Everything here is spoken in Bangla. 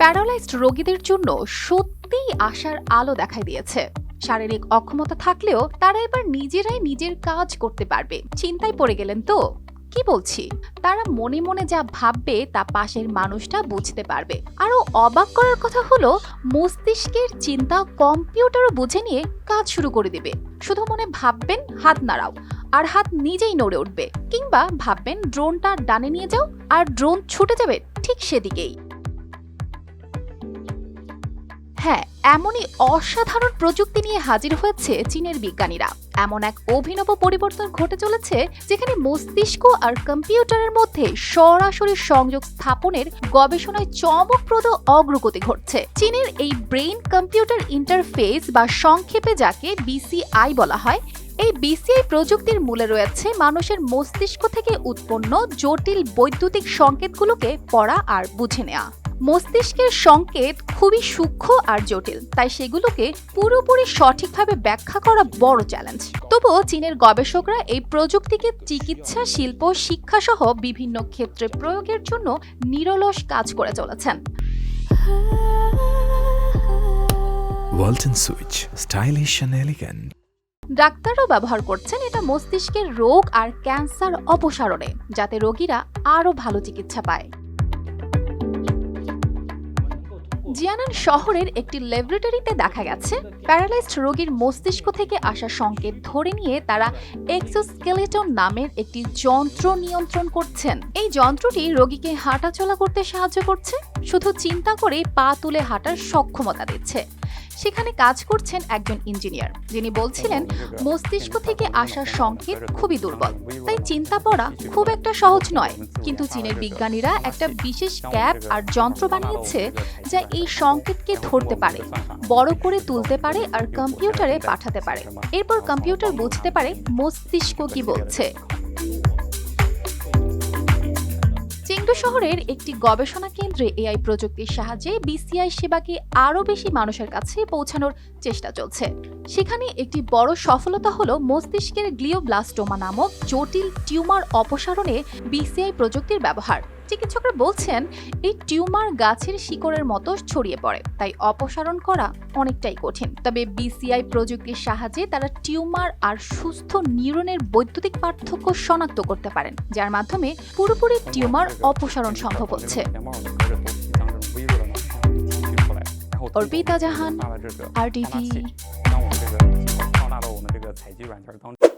প্যারালাইজড রোগীদের জন্য সত্যিই আশার আলো দেখাই দিয়েছে। শারীরিক অক্ষমতা থাকলেও তারা এবার নিজেরাই নিজের কাজ করতে পারবে। চিন্তায় পড়ে গেলেন তো? কি বলছি? তারা মনে মনে যা ভাববে তা পাশের মানুষটা বুঝতে পারবে। আরও অবাক করার কথা হলো, মস্তিষ্কের চিন্তা কম্পিউটারও বুঝে নিয়ে কাজ শুরু করে দেবে। শুধু মনে ভাববেন হাত নাড়াও, আর হাত নিজেই নড়ে উঠবে। কিংবা ভাববেন ড্রোনটা ডানে নিয়ে যাও, আর ড্রোন ছুটে যাবে ঠিক সেদিকেই। হ্যাঁ এমনই অসাধারণ প্রযুক্তি নিয়ে হাজির হয়েছে চীনের বিজ্ঞানীরা। এমন এক অভিনব পরিবর্তন ঘটে চলেছে যেখানে মস্তিষ্ক আর কম্পিউটারের মধ্যে সরাসরি সংযোগ স্থাপনের গবেষণায় চমকপ্রদ অগ্রগতি ঘটছে। চীনের এই ব্রেইন কম্পিউটার ইন্টারফেস বা সংক্ষেপে যাকে বিসিআই বলা হয়, এই বিসিআই প্রযুক্তির মূলে রয়েছে মানুষের মস্তিষ্ক থেকে উৎপন্ন জটিল বৈদ্যুতিক সংকেতগুলোকে পড়া আর বুঝে নেওয়া। মস্তিষ্কের সংকেত খুবই সূক্ষ্ম আর জটিল তাই সেগুলোকে পুরোপুরি সঠিকভাবে ব্যাখ্যা করা বড় চ্যালেঞ্জ তবুও চীনের গবেষকরা এই প্রযুক্তিকে চিকিৎসা শিল্প শিক্ষা সহ বিভিন্ন ক্ষেত্রে প্রয়োগের জন্য নিরলস কাজ করে চলেছেন। ওয়ালটন সুইচ স্টাইলিশ ডাক্তাররাও ব্যবহার করছেন এটা মস্তিষ্কের রোগ আর ক্যান্সার অপসারণে যাতে রোগীরা আরও ভালো চিকিৎসা পায়। জিয়ানান শহরের একটি ল্যাবরেটরিতে দেখা গেছে, প্যারালাইজড রোগীর মস্তিষ্ক থেকে আসা সংকেত ধরে নিয়ে তারা এক্সোস্কেলেটন নামের একটি যন্ত্র নিয়ন্ত্রণ করছেন। এই যন্ত্রটি রোগীকে হাঁটাচলা করতে সাহায্য করছে, শুধু চিন্তা করেই পা তুলে হাঁটার সক্ষমতা দিচ্ছে। সেখানে কাজ করছেন একজন ইঞ্জিনিয়ার। যিনি বলছিলেন, মস্তিষ্ক থেকে আসা সংকেত খুবই দুর্বল। তাই চিন্তা পড়া খুব একটা সহজ নয়। কিন্তু চীনের বিজ্ঞানীরা একটা বিশেষ ক্যাপ আর যন্ত্র বানিয়েছে যা এই সংকেতকে ধরতে পারে, বড় করে তুলতে পারে আর কম্পিউটারে পাঠাতে পারে। এরপর কম্পিউটার বুঝতে পারে মস্তিষ্ক কি বলছে। চেংদু শহরের একটি গবেষণা কেন্দ্রে এআই প্রযুক্তির সাহায্যে বিসিআই সেবাকে আরও বেশি মানুষের কাছে পৌঁছানোর চেষ্টা চলছে। সেখানে একটি বড় সফলতা হল মস্তিষ্কের গ্লিওব্লাস্টোমা নামক জটিল টিউমার অপসারণে বিসিআই প্রযুক্তির ব্যবহার। চিকিৎসকরা বলছেন এই টিউমার গাছের শিকড়ের মতো ছড়িয়ে পড়ে তাই অপসারণ করা অনেকটাই কঠিন। তবে বিসিআই প্রযুক্তির সাহায্যে তারা টিউমার আর সুস্থ নিউরনের বৈদ্যুতিক পার্থক্য শনাক্ত করতে পারেন যার মাধ্যমে পুরোপুরি টিউমার অপসারণ সম্ভব হচ্ছে। অর্পিতা জাহান RTV 当